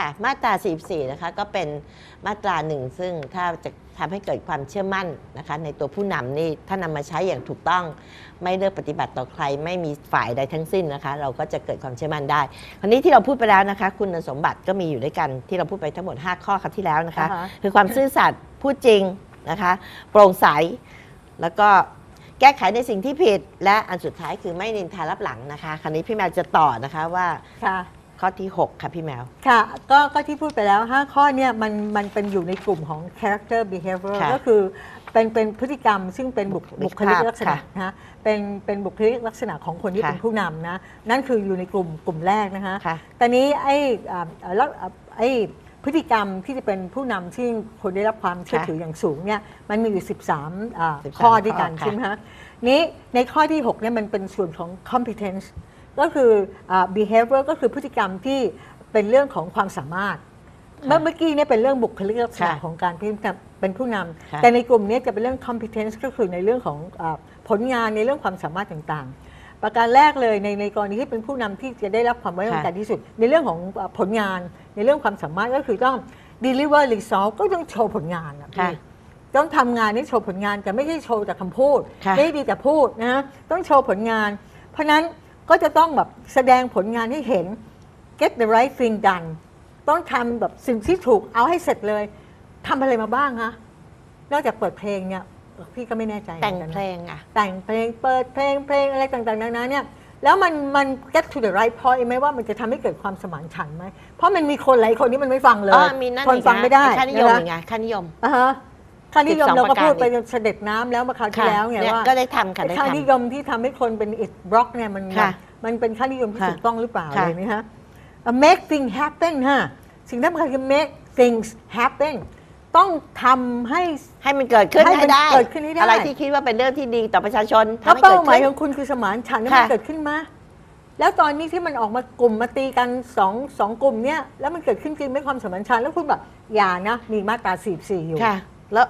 ค่ะ มาตรา 44 นะคะ ก็เป็นมาตราหนึ่ง ซึ่งถ้าจะทำให้เกิดความเชื่อมั่นนะคะ ในตัวผู้นำนี่ถ้านำมาใช้อย่างถูกต้อง ไม่เลือกปฏิบัติต่อใครไม่มีฝ่ายใดทั้งสิ้นนะคะ เราก็จะเกิดความเชื่อมั่นได้คราวนี้ที่เราพูดไปแล้วนะคะ คุณสมบัติก็มีอยู่ด้วยกันที่เราพูดไปทั้งหมด 5 ข้อครับที่แล้วนะคะ อ่าฮะ คือความซื่อสัตย์พูดจริงนะคะ โปร่งใสแล้วก็แก้ไขในสิ่งที่ผิด และอันสุดท้ายคือไม่นินทารับหลังนะคะ คราวนี้พี่แมวจะต่อนะคะว่า ค่ะ ข้อที่ 6 ค่ะพี่แมว ค่ะ ก็ก็ที่พูดไปแล้ว 5 ข้อเนี่ยมันมันเป็นอยู่ในกลุ่มของ character behavior ค่ะก็คือเป็นเป็นพฤติกรรมซึ่งเป็นบุคบุบุคคลิลิกกภาพลักษณะค่ะนะเป็นเป็นบุคลิกลักษณะของคนที่ค่ะ เป็นผู้นำนะ นั่นคืออยู่ในกลุ่มกลุ่มแรกนะคะ ค่ะ ตอนนี้ไอ้อ่าเอ่อแล้วอ่าไอ้พฤติกรรมที่จะเป็นผู้นำที่คนได้รับความเชื่อถืออย่างสูงเนี่ยมันมีอยู่ 13อ่า13ข้อด้วยกันข้อค่ะ ใช่ไหมคะนี้ในข้อที่6เนี่ยมันเป็นส่วนของ competence ก็คืออ่า behavior ก็คือพฤติกรรมที่เป็นเรื่องของความสามารถ เมื่อเมื่อกี้เนี่ยเป็นเรื่องบุคลิกลักษณะค่ะของการที่จะเป็นผู้นำค่ะแต่ในกลุ่มเนี้จะเป็นเรื่อง competence ก็คือในเรื่องของอาผลงานในเรื่องความสามารถต่างๆ ประการแรกเลยในในกรณีที่เป็นผู้นำที่จะได้รับความไว้วางใจที่สุด ในเรื่องของอ่าผลงานในเรื่องความสามารถก็คือต้อง deliver result ก็ต้องโชว์ผลงานนะค่ะพี่ต้องทำงานให้โชว์ผลงานแต่ไม่ใช่โชว์แต่คำพูดค่ะไม่ได้ดีแต่พูดนะฮะต้องโชว์ผลงาน เพราะฉะนั้น ก็จะต้องแบบแสดงผลงานให้เห็น get the right thing done ต้องทำแบบสิ่งที่ถูกเอาให้เสร็จเลยทำอะไรมาบ้างคะนอกจากเปิดเพลงเนี่ยเออพี่ก็ไม่แน่ใจแต่งหมือนกันเพลนะงอะแต่งเพลงเปิดเพลงเพลงอะไรต่างๆนานาเนี่ยแล้วมันมัน get to the right point ไหมว่ามันจะทำให้เกิดความสมานฉันท์ไหมเพราะมันมีคนหลายคนที่มันไม่ฟังเลยอ๋อมีนั่นคนอีกฟังนะไม่ได้ค่านิยมะคะอีกไงค่านิยมอ่าฮะ ค่านิยม12เราก็พูดประไปการอีกเสด็จน้ำแล้วเมาคราวที่ค่ะแล้วไงเนี่ยว่าก็ได้ทำค่ะไอ้ได้ค่าทำนิยมที่ทำให้คนเป็น it block เนี่ยมันค่ะมันเป็นค่านิยมที่ค่ะถูกต้องหรือเปล่าค่ะอะไรนี้ฮะ make things happen ฮะสิ่งที่สำคัญคือ make things happen ต้องทำให้ให้มันเกิดขึ้นให้ให้มันได้เกิดขึ้นให้ได้อะไรที่คิดว่าเป็นเรื่องที่ดีต่อประชาชนถ้าทำให้เป้าเกิดหมายขึ้นของคุณคือสมานฉันท์เนี่ยค่ะมันเกิดขึ้นมาแล้วตอนนี้ที่มันออกมากลุ่มมาตีกันสองสองกลุ่มเนี่ยแล้วมันเกิดขึ้นจริงไม่ความสมานฉันท์แล้วคุณแบบอย่านะมีมาตรา44อยู่ค่ะ แล้ว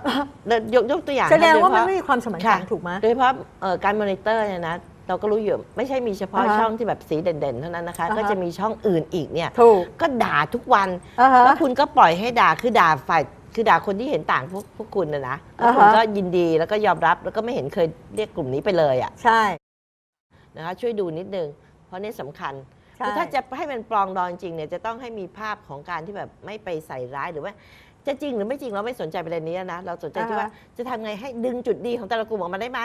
แล้วยกยกตัวอย่างแสดงว่าโยเฉมันพะไม่มีความสมานฉันท์ถูกไหมโดยเฉพาะเอ่อการมอนิเตอร์เนี่ยนะเราก็รู้อยู่ไม่ใช่มีเฉพาะอ่าฮะช่องที่แบบสีเด่นๆ เท่านั้นนะคะอ่าฮะก็จะมีช่องอื่นอีกเนี่ยถูกก็ด่าทุกวันอ่าฮะแล้วคุณก็ปล่อยให้ด่าคือด่าฝ่ายคือด่าคนที่เห็นต่างพวกพวกคุณนะนะแล้วคุณอ่าฮะก็ยินดีแล้วก็ยอมรับแล้วก็ไม่เห็นเคยเรียกกลุ่มนี้ไปเลยอะใช่นะคะช่วยดูนิดนึง เพราะนี่สำคัญใช่คือถ้าจะให้มันปลองดองจริงเนี่ยจะต้องให้มีภาพของการที่แบบไม่ไปใส่ร้ายหรือว่า จะจริงหรือไม่จริงเราไม่สนใจประเด็นนี้นะเราสนใจที่ว่าจะทำไงให้ดึงจุดดีของแต่ละกลุ่มออกมาได้ไหม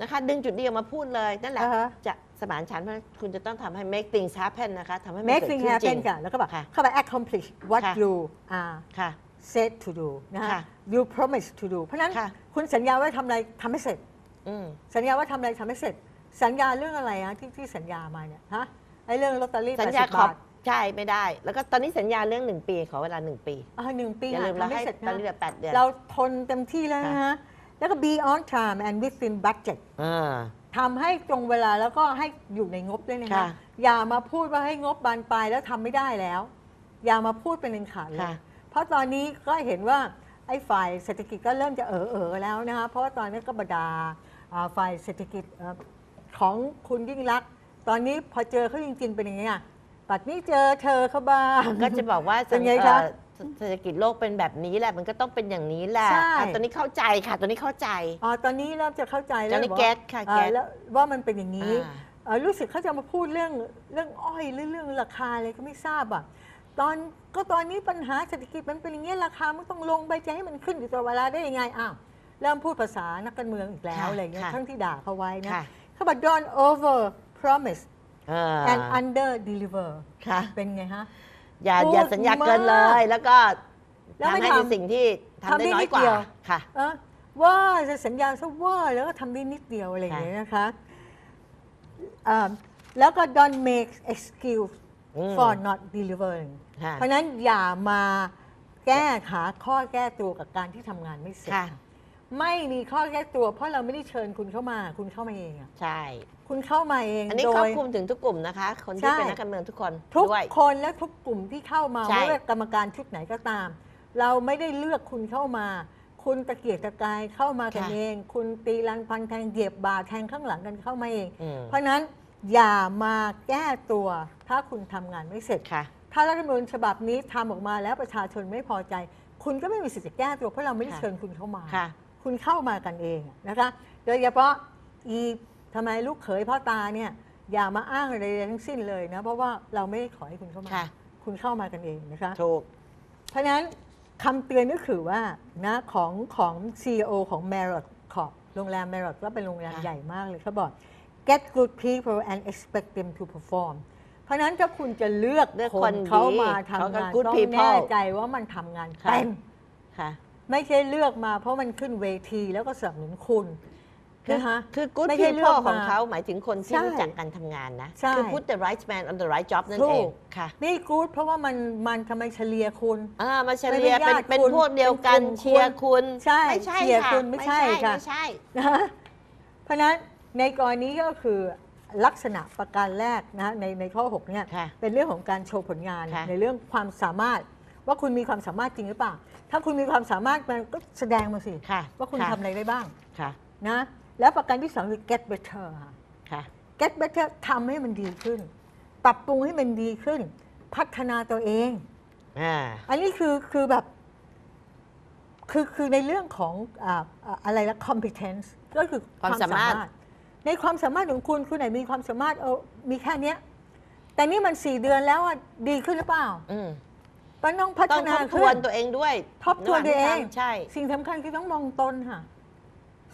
นะคะ ดึงจุดดีออกมาพูดเลยนั่นแหละอ่าฮะจะสมานฉันท์เพราะคุณจะต้องทำให้ make things happen นะคะทำให้มัน make เกิด things ขึ้นจริ happen งค่ะแล้วก็แบบค่ะเข้าไป accomplish what ค่ะ you are ค่ะ said to do นะฮะค่ะ you promise to do เพราะฉะนั้นค่ะคุณสัญญาว่าทำอะไรทำให้เสร็จอืมสัญญาว่าทำอะไรทำให้เสร็จ สัญญาเรื่องอะไรอะที่ที่สัญญามาเนี่ยฮะไอ้เรื่องลอตเตอรี่สัญ80ญาขอบบาท ใช่ไม่ได้ แล้วก็ตอนนี้สัญญาเรื่องหนึ่งปี ขอเวลาหนึ่งปีอ่าหนึ่งปีอย่าลืมหเราทำให้ให้เสร็จตอนนะนี้เหลือแปดเดือนเราทนเต็มที่แล้วนะฮะแล้วก็ be on time and within budget อ่าทำให้ตรงเวลาแล้วก็ให้อยู่ในงบด้วยนะค่ะคะอย่ามาพูดว่าให้งบบานปลายแล้วทำไม่ได้แล้ว อย่ามาพูดเป็นเองขาดเลค่ะยเพราะตอนนี้ก็เห็นว่าไอ้ฝ่ายเศรษฐกิจก็เริ่มจะเออเออๆแล้วนะคะเพราะว่าตอนนี้ก็บดาอ่าฝ่ายเศรษฐกิจเอ่อของคุณยิ่งรักษณ์ตอนนี้พอเจอเขาจริงๆเป็นยังไงอะ ปัดนี้เจอเธอเขาบ้าง ก็จะบอกว่าเป็นไงเอ่คะอเศรษฐกิจโลกเป็นแบบนี้แหละ มันก็ต้องเป็นอย่างนี้แหละใช่ อะตอนนี้เข้าใจค่ะ ตอนนี้เข้าใจ อ๋อตอนนี้เริ่มจะเข้าใจตแล้อวนนี้บอกเก็ว่าตค่ะอ่าเก็ตแล้วว่ามันเป็นอย่างนี้อ่า เอ่อรู้สึกเขาจะมาพูดเรื่องเรื่องอ้อยหรือเรื่องราคาอะไรก็ไม่ทราบอะตอนก็ตอนนี้ปัญหาเศรษฐกิจมันเป็นอย่างนี้ยราคามันต้องลงไปจะให้มันขึ้นอยู่ตลอดเวลาได้ยังไงอ้าวเริ่มพูดภาษานักการเมืองอีกแล้วค่ะอะไรเงี้ยค่ะ ทั้งที่ด่าเขาไว้นะค่ะ เขาบอก don't over promise อ่า and under deliver ค่ะ เป็นไงฮะ อย่าพูดอย่าสัญญาเกินเลยแล้วก็แล้วไม่ทำให้ในทำสิ่งที่ทำได้ทำได้น้อนิยดกว่าเดียว ค่ะ เออว่าจะสัญญาซะว่าแล้วก็ทำได้นิดเดียวอะไรอย่างเงี้ยนะคะอ่าแล้วก็ don't make excuse อืม for not delivering ค่ะ เพราะฉะนั้นอย่ามาแก้หาข้อแก้ตัวกับการที่ทำงานไม่เสร็จ ค่ะ ไม่มีข้อแก้ตัว เพราะเราไม่ได้เชิญคุณเข้ามา คุณเข้ามาเองอะใช่ คุณเข้ามาเองอันนี้โดครอบย คลุมถึงทุกกลุ่มนะคะ คนใช่ที่เป็นนักการเมืองทุกคนทุกด้วย คนและทุกกลุ่มที่เข้ามาใช่ ไม่ว่ากรรมการชุดไหนก็ตาม เราไม่ได้เลือกคุณเข้ามา คุณตะเกียกตะกายเข้ามากันเอง คุณตีลันพันแทงเหยียบบาแทงข้างหลังกันเข้ามาเอง อืมเพราะฉะนั้นอย่ามาแก้ตัว ถ้าคุณทำงานไม่เสร็จ ค่ะ ถ้ารัฐธรรมนูญฉบับนี้ทำออกมาแล้วประชาชนไม่พอใจ คุณก็ไม่มีสิทธิ์จะแก้ตัวเพราะเราไม่ได้ค่ะ เชิญคุณเข้ามา ค่ะ คุณเข้ามากันเองนะคะโดยเฉพาะอีทำไมลูกเขยพ่อตาเนี่ยอย่ามาอ้างอะไรทั้งสิ้นเลยนะ เพราะว่าเราไม่ได้ขอให้คุณเข้ามา ค่ะ คุณเข้ามากันเองนะคะ ถูก เพราะฉะนั้นคำเตือนก็คือว่านะของของ CEO ของ Marriott Corp โรงแรม Marriott ก็เป็นโรงแรมค่ะ ใหญ่มากเลยเขาบอก get good people and expect them to perform เพราะฉะนั้นถ้าคุณจะเลือกเลือกคคนนดีเขามาเขาทำก็งาน good ต้อง people แน่ใจว่ามันทำงานค่ะ เป็น ค่ะ ไม่ใช่เลือกมา เพราะมันขึ้นเวทีแล้วก็สนับสนุนคุณคือนะคะคือ good ไม่ใช่เลือก people ของมาเขาหมายถึงคนที่ใช่รู้จักการทำงานนะใช่คือ put the right man on the right job นั่นถูกเองค่ะนี่กู๊ดเพราะว่ามันมันทำไมเฉลี่ยคุณอ่ามาเฉลี่ยไม่เป็นได้ญาติเป็นคุณพวกเดียวกันเป็นกลุ่มเชียร์คุณ ใช่ไม่ใช่เชียร์ค่ะคุณไม่ใช่ค่ะไม่ใช่นะเพราะฉะนั้นในกรณีก็คือลักษณะประการแรกนะในในข้อ 6 เนี่ยค่ะเป็นเรื่องของการโชว์ผลงานค่ะในเรื่องความสามารถ ว่าคุณมีความสามารถจริงหรือเปล่า ถ้าคุณมีความสามารถมันก็แสดงมาสิ ค่ะว่าคุณค่ะทำอะไรได้บ้างค่ะ นะ แล้วประการที่สองคือ get better ค่ะ ค่ะ get better ทำให้มันดีขึ้น ปรับปรุงให้มันดีขึ้น พัฒนาตัวเอง อ่า อันนี้คือคือแบบ คือคือในเรื่องของอ่าอ่าอะไรละ competence ก็คือความสามารถ ในความสามารถของคุณคุณไหนมีความสามารถเออมีแค่เนี้ย แต่นี่มันสี่เดือนแล้วอะดีขึ้นหรือเปล่า อืม มันต้องพัต้ฒองนาทบทขึ้วนนตัวเองด้วยทบทวนตัวเองระหางที่ทำใช่ สิ่งสำคัญคือต้องมองตนค่ะ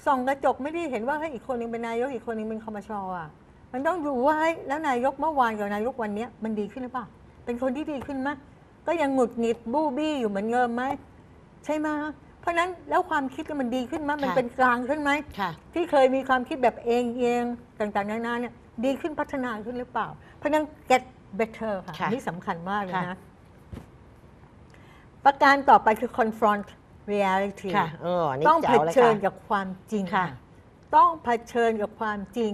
ส่องกระจกไม่ได้เห็นว่าเฮ้ยอีกคนหนึงเป็นนายกอีกคนหนึงเป็นคอมชอะ มันต้องดูว่าเฮ้ยแล้วนายกเมื่อวานกับนายกวันเนี้ยมันดีขึ้นหรือเปล่า เป็นคนที่ดีขึ้นไหมก็ยังหงุดหงิดบู้บี้อยู่เหมือนเดิมไหมใช่ไหมเพราะฉะนั้นแล้วความคิดมันดีขึ้นไหมมันค่ะ เป็นกลางขึ้นไหม ค่ะ ที่เคยมีความคิดแบบเองเองต่างๆนานาเนี่ยดีขึ้นพัฒนาขึ้นหรือเปล่า เพราะฉะนั้น get better ค่ะค่ะอันนี่สำคัญมากเลยค่ะ นะ ประการต่อไปคือ confront reality ค่ะเออนี่ต้องแจ๋เผวเลยชิญค่ะกับความจริง ค่ะ ต้องเผชิญกับความจริง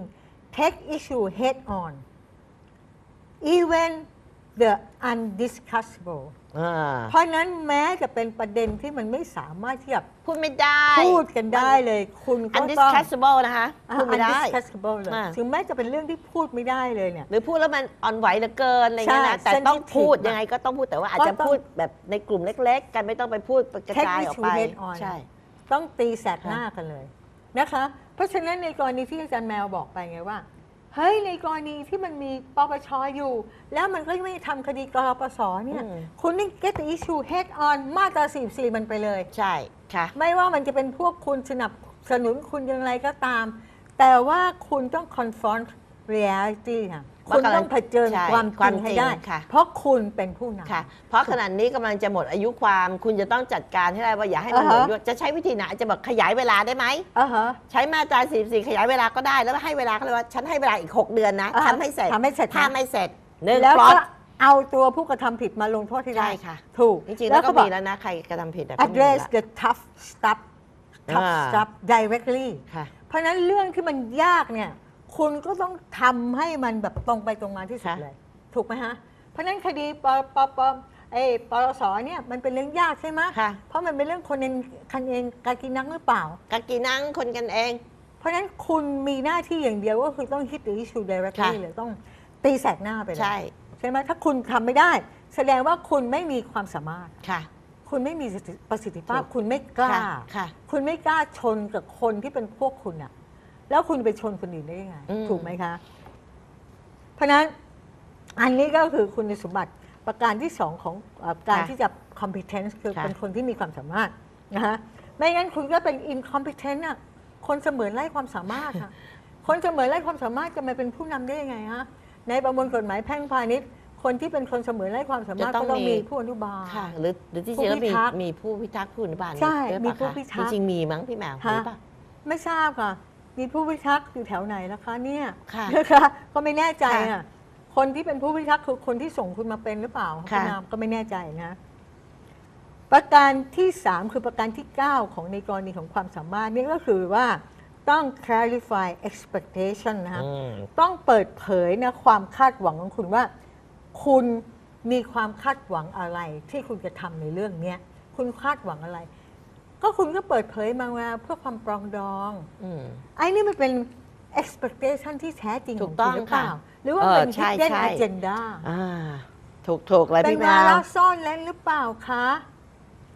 take issue head on even the undiscussable อ่าเพราะฉะนั้นแม้จะเป็นประเด็นที่มันไม่สามารถที่จะพูดไม่ได้พูดกันได้เลย คุณก็ต้อง undiscussable นะคะอ่าพูดไม่ได้ undiscussable เลยอ่า ถึงแม้จะเป็นเรื่องที่พูดไม่ได้เลยเนี่ย หรือพูดแล้วมันอ่อนไหวเหลือเกินอะไรเงี้ยนะใช่แต่ต้อง sensitive พูดมากยังไงก็ต้องพูดแต่ว่าอาจก็จะต้องพูดแบบในกลุ่มเล็ก ๆ กันไม่ต้องไปพูดกระจายออกไป Take issue head on ใช่ ต้องตีแสกหน้ากันเลยนะคะ เพราะฉะนั้นในกรณีที่อาจารย์แมวบอกไปไงว่า เฮ้ยในกรณีที่มันมีปปชอยู่ แล้วมันก็ไม่ทำคดีกรปสเนี่ยอืม คุณนี่ get the issue head on มาตรา44 มันไปเลย ใช่ค่ะ ไม่ว่ามันจะเป็นพวกคุณสนับสนุนคุณอย่างไรก็ตาม แต่ว่าคุณต้อง confront reality ค่ะว่า คุณกำลังต้องเผชิญใช่ความจความริงให้จริงได้ค่ะ เพราะคุณเป็นผู้นำ ค่ะ เพราะขณะนี้กำลังจะหมดอายุความ คุณจะต้องจัดการให้ได้ว่าอย่าให้มันหมดอ่าฮะอายุจะใช้วิธีไหนอาจจะบอกขยายเวลาได้ไหม อ่าฮะ ใช้มาตรา44 ขยายเวลาก็ได้แล้วให้เวลาเขาเลยว่า ฉันให้เวลาอีก 6 เดือนนะอ่าฮะ ทำให้เสร็จทำให้เสร็จถ้านะไม่เสร็จหนึ่งแล้วพลอก็ตเอาตัวผู้กระทำผิดมาลงโทษให้ได้ ใช่ค่ะ ถูกจริงๆแล้วก็เขาบอ มีแล้วนะใครกระทำผิดอะก็มี address ละ the tough stuff tough อ่า stuff directly ค่ะ เพราะฉะนั้นเรื่องที่มันยากเนี่ย คุณก็ต้องทำให้มันแบบตรงไปตรงมาที่สุดค่ะ เลย ถูกไหมฮะ เพราะฉะนั้นคดีปปปไอ้ปรสเนี่ยมันเป็นเรื่องยากใช่ไหมค่ะ เพราะมันเป็นเรื่องคนเองคันเองการกินนังหรือเปล่า กากีนังคนกันเอง เพราะฉะนั้นคุณมีหน้าที่อย่างเดียวก็คือต้อง hit the issue directly ค่ะเลยต้องตีแสกหน้าไปเลยใช่ใช่ไหมถ้าคุณทำไม่ได้ แสดงว่าคุณไม่มีความสามารถ ค่ะคุณไม่มีประสิทธิภาพถูกคุณไม่กล้า ค่ะค่ะ คุณไม่กล้าชนกับคนที่เป็นพวกคุณอะ แล้วคุณไปชนคนอื่นได้ยังไง อืม ถูกไหมคะ เพราะฉะนั้นอันนี้ก็คือคุณสมบัติประการที่สองของเออการที่จะ competence คือเป็นคนที่มีความสามารถนะคะไม่งั้นคุณก็เป็น incompetent อะคนเสมือนไร้ความสามารถค่ะ คนเสมือนไร้ความสามารถจะมาเป็นผู้นำได้ยังไงฮะในประมวลกฎหมายแพ่งพาณิชย์ คนที่เป็นคนเสมือนไร้ความสามารถจะต้ก็องต้องมี มีผู้อนุบาล ค่ะ หรือหรือที่จริงแล้วผู้พิมีทักษ์มีผู้พิทักษ์ผู้อนุบาลใช่ด้วยมีปะผู้คะพิทักษ์จริงๆมีมั้งพี่แมวฮะมีปะไม่ทราบค่ะ มีผู้พิทักษ์อยู่แถวไหนล่ะคะเนี่ยค่ะนะคะก็ไม่แน่ใจค่ะอะคนที่เป็นผู้พิทักษ์คือคนที่ส่งคุณมาเป็นหรือเปล่าค่ะณนามก็ไม่แน่ใจนะ ประการที่ 3 คือประการที่ 9 ของในกรณีของความสามารถนี่ก็คือว่าต้อง clarify expectation นะคะอืมต้องเปิดเผยนะความคาดหวังของคุณว่า คุณมีความคาดหวังอะไรที่คุณจะทำในเรื่องเนี้ยคุณคาดหวังอะไร ก็คุณก็เปิดเผยมาว่าเพื่อความปรองดองอืม ไอ้นี่มันเป็น expectation ที่แท้จริงถูของกต้คุองณหรือเปล่า ค่ะหรือว่าเออเป็น ใช่ hidden ใช่ agenda อ่าถูกถูกๆเลยเป็นพี่แมวาวระซ่อนเล้นหรือเปล่าคะ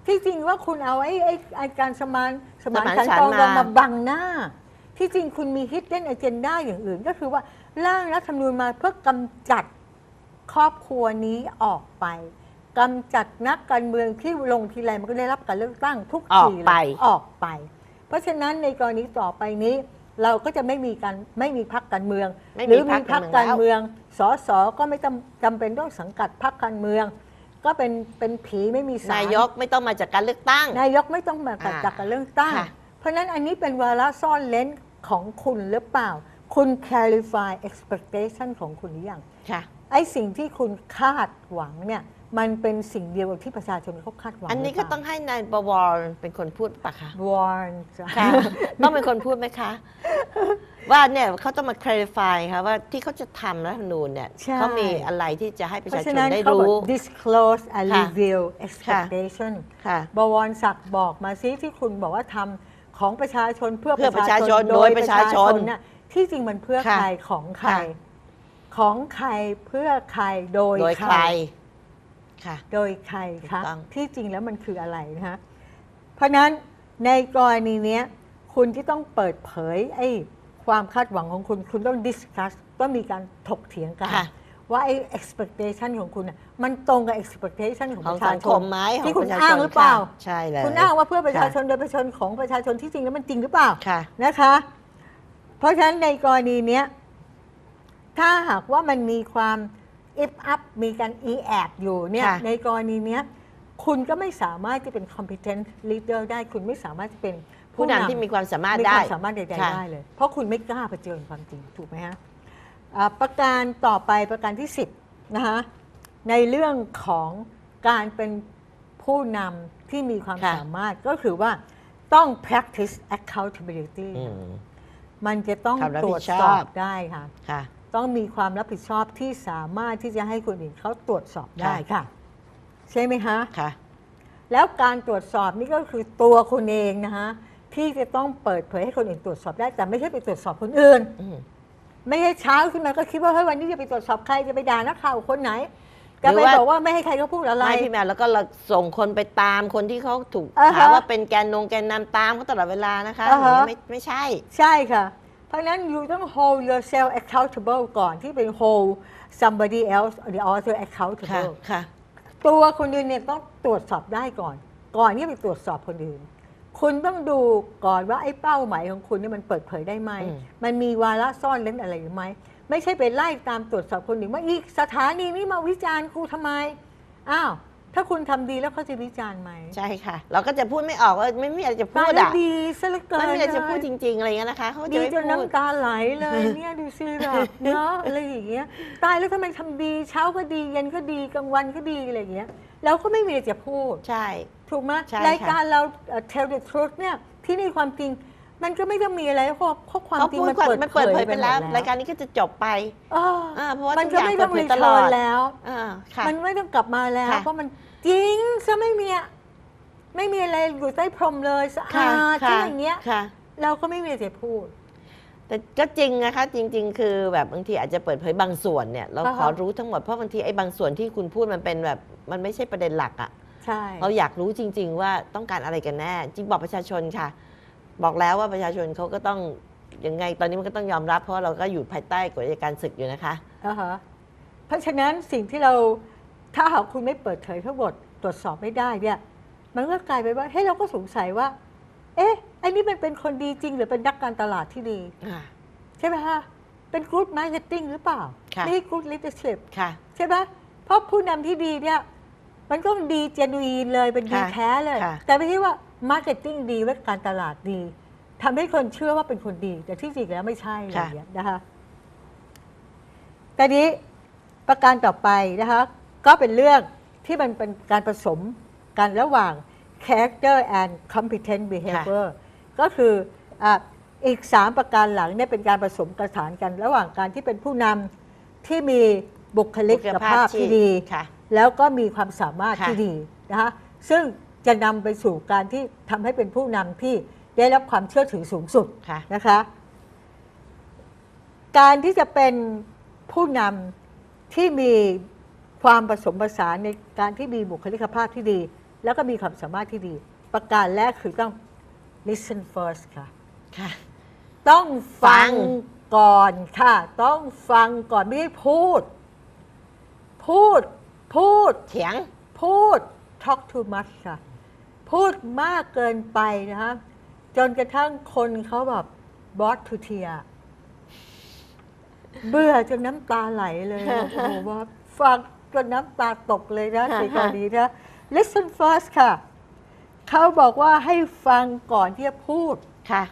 ที่จริงว่าคุณเอาไอ้ไอ้ไอ้การสมานสมานสมานฉันฉันท์กองมารวมมาบังหน้า ที่จริงคุณมี hidden agenda อย่างอื่น ก็คือว่าร่างรัฐธรรมนูญมาเพื่อกำจัดครอบครัวนี้ออกไป กำจัดนักการเมืองที่ลงทีไรมันก็ได้รับการเลือกตั้งทุกออกทีเลยไป ออกไป เพราะฉะนั้นในกรณีต่อไปนี้ เราก็จะไม่มีการไม่มีพักการเมือง ไม่หรืมีอพรมีรคพัการกเมืองการแล้วเมืองสสก็ไม่จำจำเป็นต้องสังกัดพักการเมือง ก็เป็นเป็นผีไม่มีสาร นายกไม่ต้องมาจากการเลือกตั้ง นายกไม่ต้องมากัดอ่าจากการเลือกตั้ง ค่ะ เพราะฉะนั้นอันนี้เป็นวาระซ่อนเลนของคุณหรือเปล่า คุณ clarify expectation ของคุณหรือยัง ค่ะ ไอ้สิ่งที่คุณคาดหวังเนี่ยมันเป็นสิ่งเดียวกับที่ประชาชนเขาคาดหวังอันนี้ก็ต้องให้นายบวรเป็นคนพูดปะคะวอร์นค่ะ ต้องเป็นคนพูดไหมคะ ว่าเนี่ยเขาต้องมา clarify ค่ะว่าที่เขาจะทำรัฐธรรมนูญเนี่ยใช่เขามีอะไรที่จะให้ประเพชาราะชฉะนนั้นได้เขาบอกรู้ disclose and ค่ะ reveal expectation ค่ะ บวรศักดิ์บอกมาซิที่คุณบอกว่าทำของประชาชนเพื่อเพื่อประชาชนโดโดยยปประระชาชาชชนนน่ะที่จริงมันเพื่อค่ะใครของใคร ค่ะ ของใครเพื่อใครโดยโดยใคใครรค่ะ โดยใครถูคะกต้อง ที่จริงแล้วมันคืออะไรนะฮะเพราะฉะนั้นในกรณีเนี้ยคุณที่ต้องเปิดเผยไอ้ความคาดหวังของคุณ คุณต้อง discuss ต้องมีการถกเถียงกัน ค่ะ ว่าไอ้ expectation ของคุณน่ะมันตรงกับ expectation ของขอปงระชาสังชคนมไหมของที่คุณประชาชนอ้างหรือเปล่าค่ะใช่เลย คุณอ้างว่าเพื่อประชาชนค่โดยประชาชนของประชาชนที่จริงแล้วมันจริงหรือเปล่า ค่ะ นะคะ เพราะฉะนั้นในกรณีเนี้ย ถ้าหากว่ามันมีความอิฟอัพมีการอีแอบอยู่เนี่ยค่ะ ในกรณีเนี้ยคุณก็ไม่สามารถจะเป็น competent leader ได้ คุณไม่สามารถจะเป็นผู้นำที่มีความสามารถมีได้ ความสามารถใดๆค่ะได้เลย เพราะคุณไม่กล้าเผชิญความจริงถูกไหมฮะอ่าประการต่อไปประการที่ 10นะคะในเรื่องของการเป็นผู้นำที่มีความค่ะ สามารถก็คือว่าต้อง practice accountability อืม มันจะต้องความรับตรผิวดจชอบสอบได้ค่ะ ค่ะ ต้องมีความรับผิดชอบที่สามารถที่จะให้คนอื่นเขาตรวจสอบได้ค่ะค่ะ ใช่ไหมคะ ค่ะ แล้วการตรวจสอบนี่ก็คือตัวคุณเองนะคะที่จะต้องเปิดเผยให้คนอื่นตรวจสอบได้ แต่ไม่ใช่ไปตรวจสอบคนอื่น อืมไม่ใช่เช้าขึ้นมาก็คิดว่าเฮ้ยวันนี้จะไปตรวจสอบใครจะไปด่านักข่าวคนไหนจะหรืไปอว่า บอกว่าไม่ให้ใครเขาพูดอะไร ไม่พี่แมวแล้วก็เราส่งคนไปตามคนที่เขาถูกอ่าฮะถามว่าเป็นแกนนงแกนนำตามเขาตลอดเวลานะคะอ่าฮะไม่ไม่ใช่ ใช่ค่ะ เพราะฉะนั้น you ต้อง hold yourself accountable ก่อนที่เป็น hold somebody else or other ค่ะ accountable ค่ะ ตัวคนอื่นเนี่ยต้องตรวจสอบได้ก่อน ก่อนที่จะไปตรวจสอบคนอื่น คุณต้องดูก่อนว่าไอ้เป้าหมายของคุณเนี่ยมันเปิดเผยได้ไหม อืม มันมีวาระซ่อนเล้นอะไรหรือไม่ไม่ใช่ไปไล่ตามตรวจสอบคนอื่นว่าอีกสถานีนี้มาวิจารณ์ครูทำไม อ้าว ถ้าคุณทำดีแล้วเขาจะวิจารณ์ไหมใช่ค่ะ เราก็จะพูดไม่ออกว่าไม่มีอะไรจะพูตายดแล้วอะดีซะเหลือเกินไม่มีอะไรจะเลยพูดจริง ๆ อะไรเงี้ยนะคะเขาก็จะดีไม่จนพูดน้ำตาไหลเลยเนี่ยดูสิแบบเนาะอะไรอย่างเงี้ยตายแล้วทำไมทำดีเช้าก็ดีเย็นก็ดีกลางวันก็ดีอะไรอย่างเงี้ยเราก็ไม่มีอะไรจะพูด ใช่ ถูกไหมใช่รายค่ะการเราเอ่อ tell the truth เนี่ยที่นี่ความจริง มันก็ไม่ต้องมีอะไรเพราะเพราะความเขาจริงพูดมันความเปิดมันเปิดเผยเผไปยแล้ว หมดรายการนี้ก็จะจบไปอ้ออ่าเพราะว่ามันทุกก็อย่างไม่เปิต้ดองเผรียตเทิลอร์นดแล้ว อ่าค่ะ มันไม่ต้องกลับมาแล้ว ค่ะ เพราะมัน จริงซะไม่มีอะไม่มีอะไรอยู่ใต้พรมเลยสะค่ะอาดค่ะที่อย่างเงี้ย ค่ะ เราก็ไม่มีอะไรจะพูด แต่ก็จริงนะคะ จริง ๆ คือแบบบางทีอาจจะเปิดเผยบางส่วนเนี่ยเราอ่าฮะขอรู้ทั้งหมดเพราะบางทีไอ้บางส่วนที่คุณพูดมันเป็นแบบมันไม่ใช่ประเด็นหลักอะ ใช่ เราอยากรู้จริง ๆ ว่าต้องการอะไรกันแน่ จริงบอกประชาชนค่ะ บอกแล้วว่าประชาชนเขาก็ต้องยังไง ตอนนี้มันก็ต้องยอมรับ เพราะเราก็อยู่ภายใต้กฎอัยการศึกอยู่นะคะ อ่าฮะเพราะฉะนั้นสิ่งที่เรา ถ้าหากคุณไม่เปิดเผยทั้งหมดตรวจสอบไม่ได้เนี่ย มันก็กลายเป็นว่าเฮ้ยเราก็สงสัยว่า เอ๊ะไอ้นี่มันเป็นคนดีจริง หรือเป็นนักการตลาดที่ดีอ่าใช่ไหมคะเป็น good marketing หรือเปล่าค่ะไม่ใช่ good leadership ค่ะใช่ไหมเพราะผู้นำที่ดีเนี่ยมันต้องดีเจนูนเลยเป็นดีค่ะแท้เลยค่ะแต่ไม่ใช่ว่า marketing ดีและการตลาดดีทำให้คนเชื่อว่าเป็นคนดี แต่ที่จริงแล้วไม่ใช่อะไรอย่างเงี้ยนะคะแต่นี้ประการต่อไปนะคะ ก็เป็นเรื่องที่มันเป็นการผสมกันระหว่าง character and competent behavior ก็คืออะอีก 3 ประการหลังเนี่ยเป็นการผสมกระฐานกันระหว่างการที่เป็นผู้นำที่มีบุคลิกภาพที่ดีค่ะแล้วก็มีความสามารถค่ะที่ดีนะคะซึ่งจะนำไปสู่การที่ทำให้เป็นผู้นำที่ได้รับความเชื่อถือสูงสุดค่ะนะคะการที่จะเป็นผู้นำที่มี ความผสมผสานในการที่มีบุคลิกภาพที่ดี แล้วก็มีความสามารถที่ดี ประการแรกคือต้อง listen first ค่ะ ค่ะ ต้องฟังฟังก่อนค่ะ ต้องฟังก่อนไม่ได้พูด พูด พูด เถียง พูด talk too much ค่ะ พูดมากเกินไปนะคะจนกระทั่งคนเขาแบบ brought to tear เบื่อจนน้ำตาไหลเลยโอ้โหว่าฟัง จนน้ำตาตกเลยนะในกรณีนะ listen first ค่ะ เขาบอกว่าให้ฟังก่อนที่จะพูด ค่ะ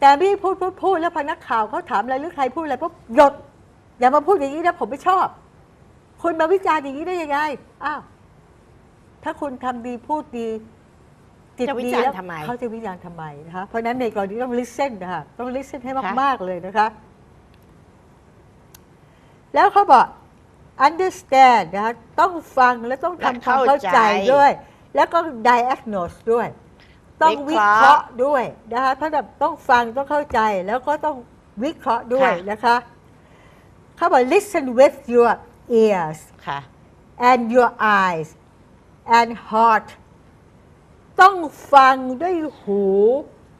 แต่ไม่ได้พูดพูดพูดแล้วพอนักข่าวเขาถามอะไรหรือใครพูดอะไรปุ๊บหยดอย่ามาพูดอย่างนี้นะผมไม่ชอบ คุณมาวิจารณ์อย่างนี้ได้ยังไงอ้าวถ้าคุณทำดีพูดดีจิตจะวิดีจารณ์แล้วทำไม เขาจะวิจารณ์ทำไมนะคะเพราะฉะนั้นในกรณีต้อง listen นะคะต้อง listen ให้ค่ะมากๆเลยนะคะ แล้วเขาบอก understand นะคะต้องฟังและต้องทำความเข้าใจด้วย แล้วก็ diagnose ด้วย ต้องวิเคราะห์ด้วยนะคะถ้าแบบต้องฟังต้องเข้าใจแล้วก็ต้องวิเคราะห์ด้วยนะคะเขาบอก listen with your ears ค่ะ and your eyes and heart ต้องฟังด้วยหู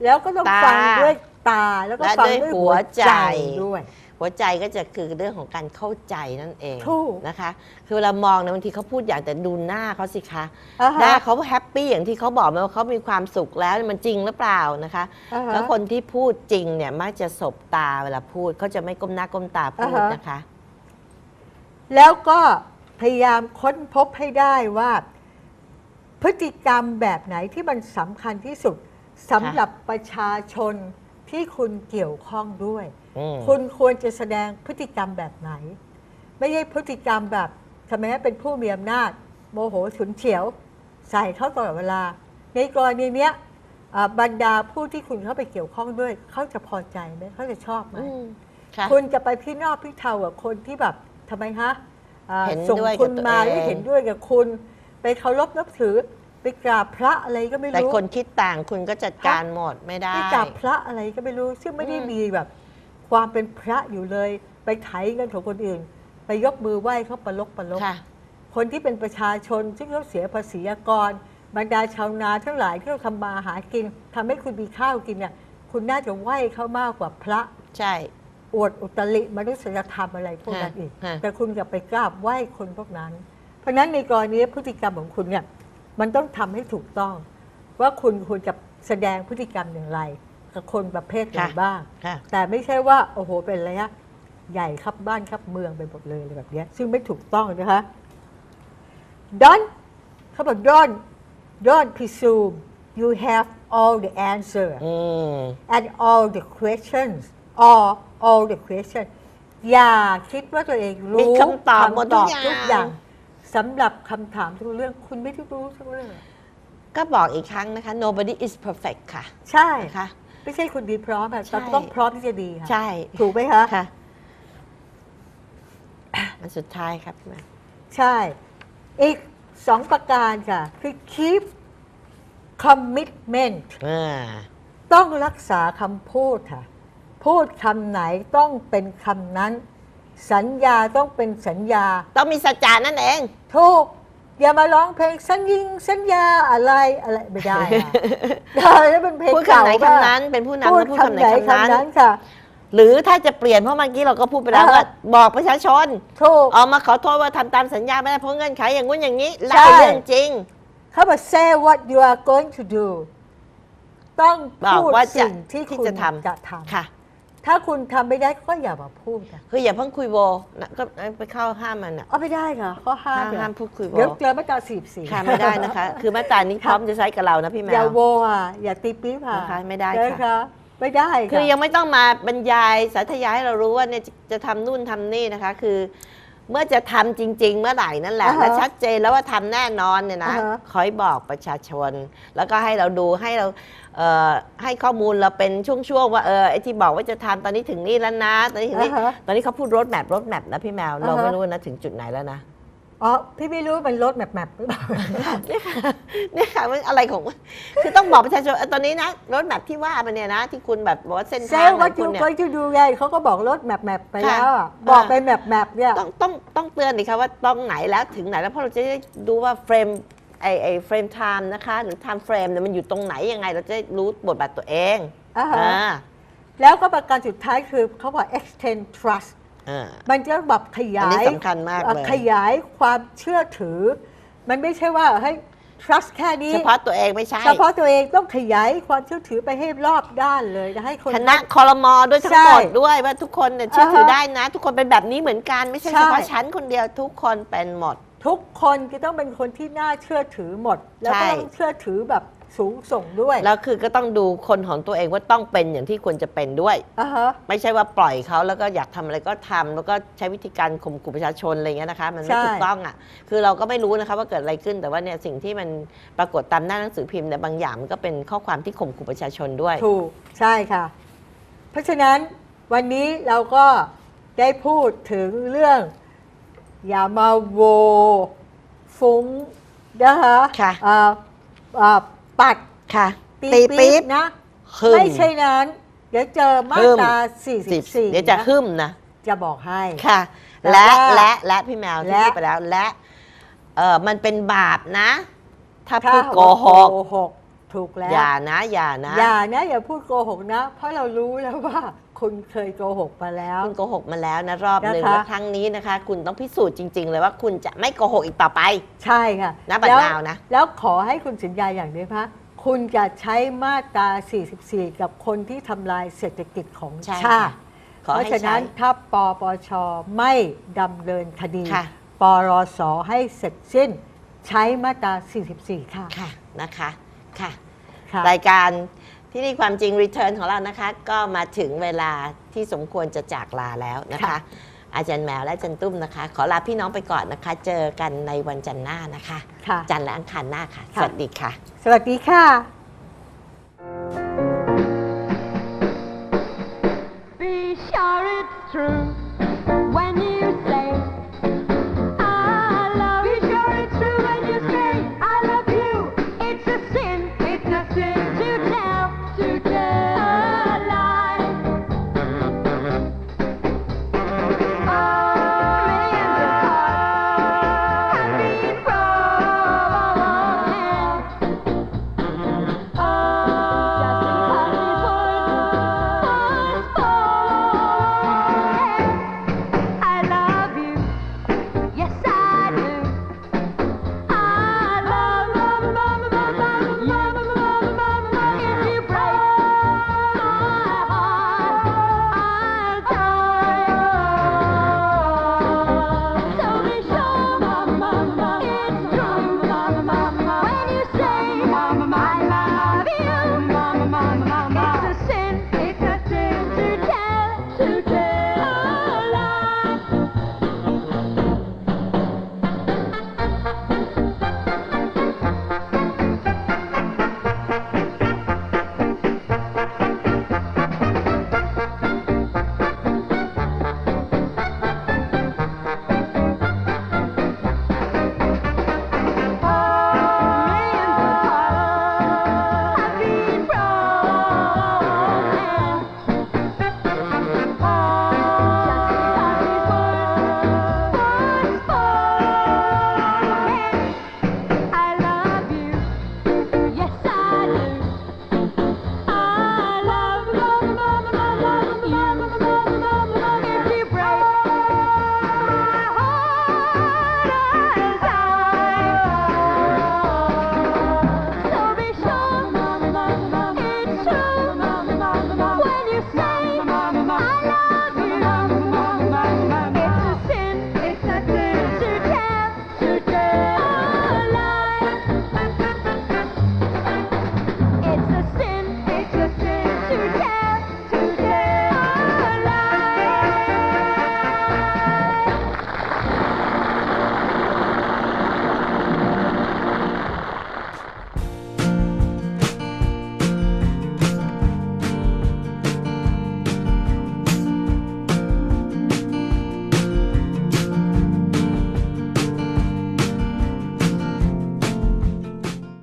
แล้วก็ต้องตาฟังด้วยตาแล้วก็และฟังด้วยด้วยหัหัววใจใจด้วย หัวใจก็จะคือเรื่องของการเข้าใจนั่นเองถูกนะคะ คือเวลามองนะบางทีเขาพูดอย่างแต่ดูหน้าเขาสิคะอ่าหน้าฮะเขาแฮปปี้อย่างที่เขาบอกไหมว่าเขามีความสุขแล้วมันจริงหรือเปล่านะคะอ่าฮะแล้วคนที่พูดจริงเนี่ยมักจะสบตาเวลาพูดเขาจะไม่ก้มหน้าก้มตาพูดอ่าฮะนะคะ แล้วก็พยายามค้นพบให้ได้ว่า พฤติกรรมแบบไหนที่มันสำคัญที่สุดสำหรับประชาชนที่คุณเกี่ยวข้องด้วย อืม คุณควรจะแสดงพฤติกรรมแบบไหน ไม่ใช่พฤติกรรมแบบทำไมให้เป็นผู้มีอำนาจ โมโหฉุนเฉียว ใส่เขาตลอดเวลา ในกรณีเนี้ยอ่าบรรดาผู้ที่คุณเข้าไปเกี่ยวข้องด้วย เขาจะพอใจไหมเขาจะชอบไหม อืมค่ะ คุณจะไปพี่นอกพี่เทากับคนที่แบบทำไมฮะอ่าเห็นส่งด้วยกับคุณตัวมาเองแล้วเห็นด้วยกับคุณ ไปเคารพนับถือไปกราบพระอะไรก็ไม่แต่รู้คนคิดต่างคุณก็จัดการหมดไม่ได้ ไปกราบพระอะไรก็ไม่รู้ ซึ่งไม่ได้อืม มีแบบ ความเป็นพระอยู่เลย ไปไถเงินของคนอื่น ไปยกมือไหว้เขาประลกประลกค่ะ คนที่เป็นประชาชนซึ่งเขาเสียภาษีอากร บรรดาชาวนาทั้งหลายที่เราทำมาหากินทำให้คุณมีข้าวกินเนี่ยคุณน่าจะไหว้เขามากกว่าพระ ใช่ อวดอุตริมนุษยธรรมอะไรพวกนั้นฮะอีก ฮะ แต่คุณกลับไปกราบไหว้คนพวกนั้น เพราะฉะนั้นในกรณีพฤติกรรมของคุณเนี่ยมันต้องทำให้ถูกต้อง ว่าคุณควรจะแสดงพฤติกรรมอย่างไร กับคนประเภทไหนบ้าง ค่ะ แต่ไม่ใช่ว่าโอ้โหเป็นอะไรฮะใหญ่ครับบ้านครับเมืองไปหมดเลยอะไรแบบเนี้ยซึ่งไม่ถูกต้องนะคะ don't เขาบอก don't don't presume you have all the answer อืม and all the questions or all the questions อย่าคิดว่าตัวเองรู้มีคำตอบหมดทุกคำตอย่างทุกอย่างสำหรับคำถามทุกเรื่องคุณไม่ได้รู้ทุกเรื่อง ก็บอกอีกครั้งนะคะ nobody is perfect ค่ะใช่ นะคะ ไม่ใช่คุณดีพร้อมอะใช่แต่ต้องพร้อมที่จะดีค่ะ ใช่ถูกไหมคะค่ะอันสุดท้ายครับพี่แม่ใช่ อีกสองประการค่ะ คือ keep commitment อ่าต้องรักษาคำพูดค่ะ พูดคำไหนต้องเป็นคำนั้น สัญญาต้องเป็นสัญญาต้องมีสัจจานั่นเอง ถูก อย่ามาร้องเพลงสัญญิงสัญญาอะไรอะไรไม่ได้ค่ะได้แล้วเป็นเพลงพูดเก่าคำไหนค่ะคำนั้น เป็นผู้นำพูก็ดพูดคำคำไหไหนนคำนั้นคำนั้นค่ะ หรือถ้าจะเปลี่ยนเพราะเมื่อกี้เราก็พูดไปแล้วอ่าว่าบอกประชาชนถูกออกมาขอโทษว่าทำตามสัญญาไม่ได้เพราะเงื่อนไขอย่างงู้นอย่างนี้และใช่เป็นเรื่องจริง เขาบอก say what you are going to do ต้องบอกพูดว่าจะสิ่งที่ที่คุณจะทำจะทำค่ะ ถ้าคุณทำไม่ได้ก็อย่ามาพูดนะคืออย่าเพิ่งคุยโวนะก็ไปเข้าห้ามมันอะเอาไม่ได้ค่ะข้อห้ามห้ามเนี่ยห้ามพูดคุยโวเดี๋ยวเจอมาตราสี่สี่ค่ะไม่ได้นะคะ คือมาตรานี้พร้อมจะใช้กับเรานะพี่แมอย่าว โวอะอย่าตีปี๊บค่ะนะคะไม่ได้เจอค่ะไม่ได้ค่ะคือยังไม่ต้องมาบรรยายสาธยายให้เรารู้ว่าเนี่ยจะจะทำนู่นทำนี่นะคะ คือ เมื่อจะทำจริง ๆ เมื่อไหร่นั่นแหละอ่าฮะและชัดเจนแล้วว่าทำแน่นอนเนี่ยนะอ่าฮะคอยบอกประชาชน แล้วก็ให้เราดูให้เราเอ่อให้ข้อมูลเราเป็นช่วงๆว่าเออไอ้ที่บอกว่าจะทำตอนนี้ถึงนี่แล้วนะ ตอนนี้ถึงนี่อ่าฮะตอนนี้เขาพูดรถแมพรถแมพนะพี่แมวเราอ่าฮะไม่รู้นะถึงจุดไหนแล้วนะ อ๋อ พี่ไม่รู้มันลดแมปแมปหรือเปล่า เนี่ยค่ะเนี่ยค่ะมันอะไรของมันคือต้องบอกประชาชนเออตอนนี้นะรถแบบที่ว่ามันเนี่ยนะ ที่คุณแบบบอกว่าเส้นเซทาลงล์ขวัอตงคุถุณเนี่ย ก็จะดูไงเขาก็บอกลดแมปแมปไปค่ะแล้วอะอ่าบอกไปแมปแมปเนี่ย ต้องต้องต้องเตือนดิค่ะว่าต้องไหนแล้วถึงไหนแล้วเพราะเราจะได้ดูว่าเฟรมไอไอเฟรมไทม์นะคะหรือไทม์เฟรมเนี่ยมันอยู่ตรงไหนยังไง เราจะได้รู้บทบาทตัวเองอ่าฮะอ่าแล้วก็ประการสุดท้ายคือเขาบอก extend trust อ่า มันจะแบบขยาอันนี้ยสำคัญมากเลยขยายความเชื่อถือ มันไม่ใช่ว่าให้ trust แค่นี้เฉพาะตัวเองไม่ใช่เฉพาะตัวเองต้องขยายความเชื่อถือไปให้รอบด้านเลยนะให้คนคณะคอรมอด้วยทั้งใช่หมดด้วยว่าทุกคนเนี่ยเชื่อถืออ่าฮะได้นะ ทุกคนเป็นแบบนี้เหมือนกันไม่ใช่ใช่เฉพาะฉันคนเดียวทุกคนเป็นหมด ทุกคนจะต้องเป็นคนที่น่าเชื่อถือหมด แล้วก็ใช่ต้องเชื่อถือแบบ สูงส่งด้วยแล้วคือก็ต้องดูคนของตัวเองว่าต้องเป็นอย่างที่ควรจะเป็นด้วยอ่าฮะ ไม่ใช่ว่าปล่อยเขาแล้วก็อยากทำอะไรก็ทำแล้วก็ใช้วิธีการข่มขู่ประชาชนอะไรเงี้ยนะคะ มันไม่ใช่ ถูกต้องอะคือเราก็ไม่รู้นะคะว่าเกิดอะไรขึ้นแต่ว่าเนี่ยสิ่งที่มันปรากฏตามหน้าหนังสือพิมพ์เนี่ยบางอย่างมันก็เป็นข้อความที่ข่มขู่ประชาชนด้วย ถูกใช่ค่ะ เพราะฉะนั้นวันนี้เราก็ได้พูดถึงเรื่อง อย่ามาโวฟุ้งนะคะค่ะเอ่อเอ่อ ปัดค่ะปีตีปี๊๊บบนะฮึ่มไม่ใช่นั้น เดี๋ยวเจอมาตราสิบ44 เดี๋ยวจะนหึ่มนะ จะบอกให้ค่ะแต่และว่าและและพี่แมวที่และพูดไปแล้วและเออมันเป็นบาปนะ ถ้าถ้าพูดโกหกโกหกถูกแล้วอย่านะ อย่านะ อย่านะ อย่าพูดโกหกนะ เพราะเรารู้แล้วว่า คุณเคยโกหกมาแล้ว คุณโกหกมาแล้วนะรอบหนึ่งนะคะ แล้วครั้งนี้นะคะ คุณต้องพิสูจน์จริง ๆ เลยว่าคุณจะไม่โกหกอีกต่อไปใช่ค่ะณบัดแล้วนาวนะ แล้วขอให้คุณสัญญาอย่างนี้พะคุณจะใช้มาตรา 44 กับคนที่ทำลายเศรษฐกิจของใช่ชาค่ะติ ขอเพราะให้ฉะใช้ นั้นถ้าปปชไม่ดำเนินคดี ค่ะ ปรสให้เสร็จสิ้น ใช้มาตรา 44 ค่ะค่ะนะคะค่ะ ค่ะ รายการ ที่นี่ความจริงรีเทิร์นของเรานะคะ ก็มาถึงเวลาที่สมควรจะจากลาแล้วนะคะ ค่ะ อาจารย์แมวและอาจารย์ตุ้มนะคะ ขอลาพี่น้องไปก่อนนะคะ เจอกันในวันจันทร์หน้านะคะ ค่ะ จันทร์และอังคารหน้าค่ะ สค่ะ วัสดีค่ะ สวัสดีค่ะ Be sure it's true.